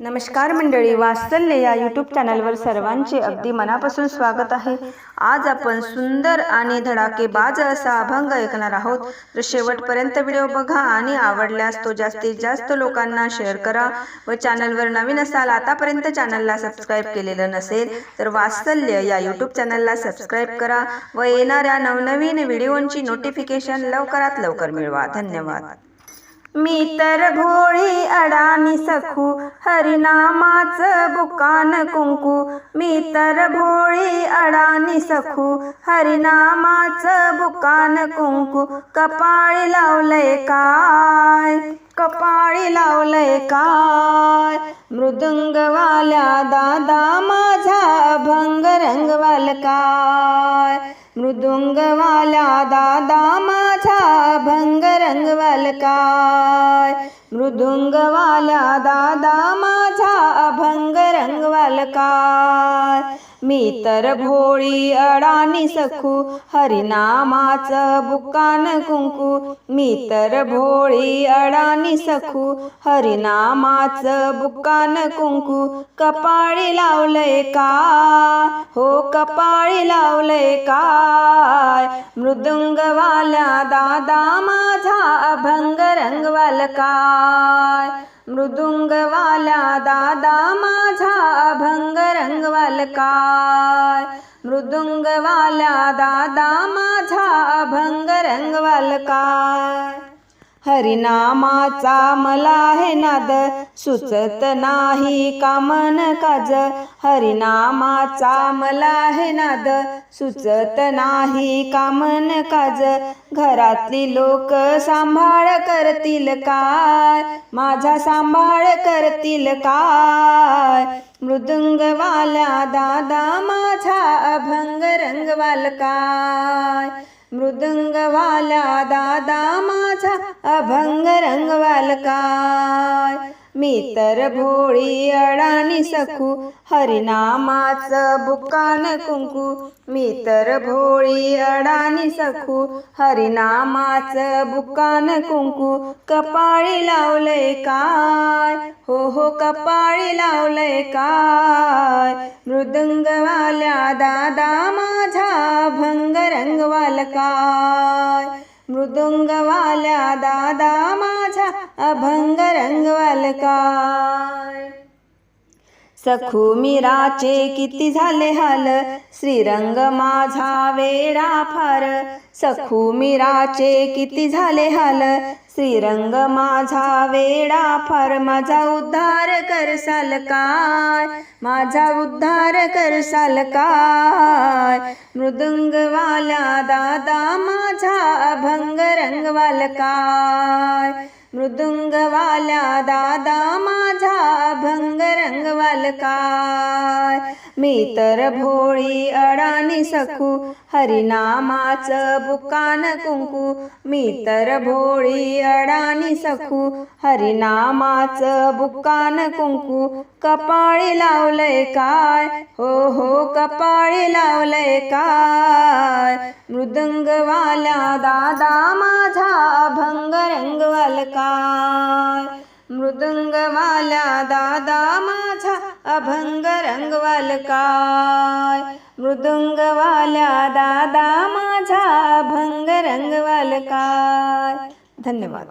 नमस्कार मंडळी वात्सल्य या यूट्यूब चॅनलवर सर्वांचे अगदी मनापासून स्वागत आहे. आज आपण सुंदर आणि धडाकेबाज असा अभंग ऐकणार आहोत. तर शेवटपर्यंत व्हिडिओ बघा आणि आवडल्यास तो जास्तीत जास्त लोकांना शेअर करा व चॅनलवर नवीन असाल आतापर्यंत चॅनलला सबस्क्राईब केलेलं नसेल तर वात्सल्य या यूट्यूब चॅनलला सबस्क्राईब करा व येणाऱ्या नवनवीन व्हिडिओंची नोटिफिकेशन लवकरात लवकर मिळवा. धन्यवाद. मी तर भोळी अडाणी सखू हरिनामाचं बुकान कुंकू. मी तर भोळी अडाणी सखू हरिनामाचं बुकान कुंकू. कपाळी लावलंय काय? कपाळी लावलंय काय? मृदुंगवाल्या दादा माझा भंग रंगवाल काय? मृदुंगवाला दादा माझा भंग रंगवाल काय मृदुंगवाला दादा माझा अभंग रंगवाल काय मी तर भोळी अडाणी सखू हरिनामाचं बुकान कुंकू. मी तर भोळी अडाणी सखू हरिनामाचं बुकान कुंकू. कपाळी लावलंय का हो कपाळी लावलंय काय? मृदुंगवाल्या दादा माझा अभंग रंगवाल काय? मृदुंगवाला दादा माझा अभंग रंगवाल मृदुंगवाला दादा माझा अभंग रंगवाल हरिनामाचा मला हे नाद सुचत नाही कामन काज. हरिनामाचा मला हे नाद सुचत नाही कामन काज. घरातली लोक सांभाळ करतील काय? माझा सांभाळ करतील काय? मृदुंगवाल्या दादा माझा अभंग रंगवाल काय मृदुंगवाल्या दादा माझा अभंग रंगवाल काय मी तर भोळी अडाणी सखू हरिनामाचं बुकान कुंकू. मी तर भोळी अडाणी सखू हरिनामाचं बुकान कुंकू. कपाळी लावलंय का? हो हो कपाळी लावलंय काय? मृदुंगवाल्या दादा माझा भंग रंगवाल काय? मृदुंगवाल्या दादा माझा अभंग रंगवाल काय? सखू मीराचे किती झाले हाल? श्रीरंग माझा वेडा फार? सखू मीराचे किती झाले हाल? श्रीरंग माझा वेडा फार माझा उद्धार करसाल काय माझा उद्धार करसाल काय मृदुंगवाल्या दादा माझा अभंग रंगवाल काय मृदुंगवाल्या दादा माझा अभंग रंगवाल काय मी तर भोळी अडाणी सखू हरिनामाचं बुकान कुंकू. मी तर भोळी अडाणी सखू हरिनामाचं बुकान कुंकू. कपाळी लावलंय काय? हो हो कपाळी लावलंय काय? मृदुंगवाल्या दादा माझा भंग रंगवाल काय? मृदुंगवाल्या दादा माझा अभंग रंगवाल काय मृदुंगवाल्या दादा माझा अभंग रंगवाल काय धन्यवाद.